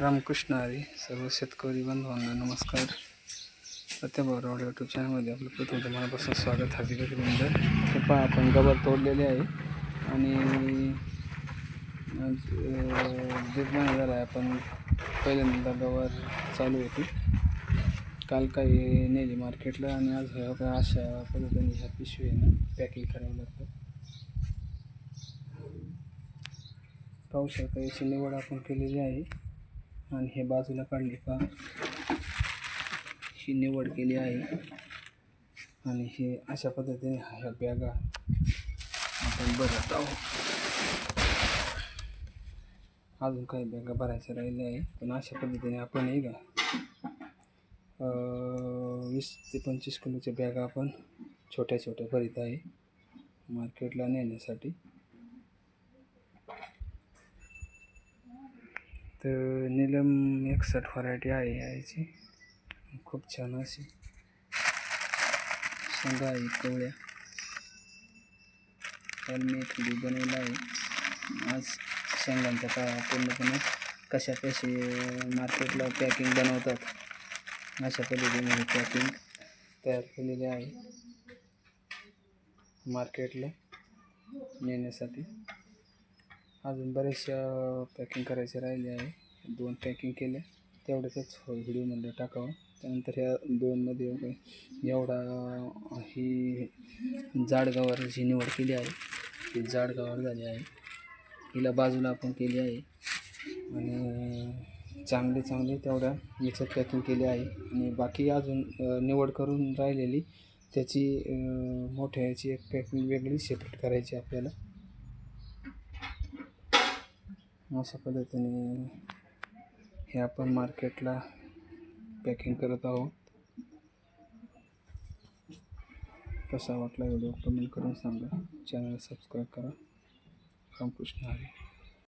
रामकृष्ण हरी सर्व शेतकरी बांधवांना नमस्कार. सत्यभाऊ यूट्यूब चॅनलमध्ये आपलं प्रथम मनापासून स्वागत हार्दिक अभिनंदन. हे पहा आपण गबर तोडलेले आहे. आणि आज दीड महिना झाला आहे आपण पहिल्यांदा गवर चालू होती काल काही नेली मार्केटला आणि आज काय अशा पद्धतीने ह्या पिशवीनं पॅकिंग करावं लागतं. पाहू शकता याची निवड आपण केलेली आहे. आणि हे बाजूला काढले का? ही निवड केली आहे. आणि हे अशा पद्धतीने ह्या बॅगा आपण भरत आहोत. अजून काही बॅगा भरायच्या राहिल्या आहे पण अशा पद्धतीने आपण आहे का वीस ते पंचवीस किलोच्या बॅगा आपण छोट्या छोट्या भरीत आहे. मार्केटला नेण्यासाठी. तर नीलम एकसठ व्हरायटी आहे याची. खूप छान अशी. शेंगा आहे कवळ्या काल मी थोडी बनवलं आहे. आज शेंगांचा का पूर्णपणे कशा कशी मार्केटला पॅकिंग बनवतात. अशा पद्धतीने पॅकिंग तयार केलेली आहे. मार्केटला नेण्यासाठी. अजून बऱ्याचशा पॅकिंग करायचे राहिले आहे. दोन पॅकिंग केल्या तेवढ्याच व्हिडिओमध्ये हो टाकावं. त्यानंतर ह्या दोनमध्ये एवढा ही जाड गवाराची निवड केली आहे ती जाड गवार झाली आहे. हिला बाजूला आपण केली आहे. आणि चांगले चांगले तेवढ्या याच्यात पॅकिंग केली आहे. आणि बाकी अजून निवड करून राहिलेली त्याची मोठ्या याची एक पॅकिंग वेगळी सेपरेट करायची आपल्याला. अशा पद्धतीने हे आपण मार्केटला पॅकिंग करत आहोत. कसा वाटला व्हिडिओ कमेंट करून सांगा. चॅनल सबस्क्राईब करा. रामकृष्ण हरी.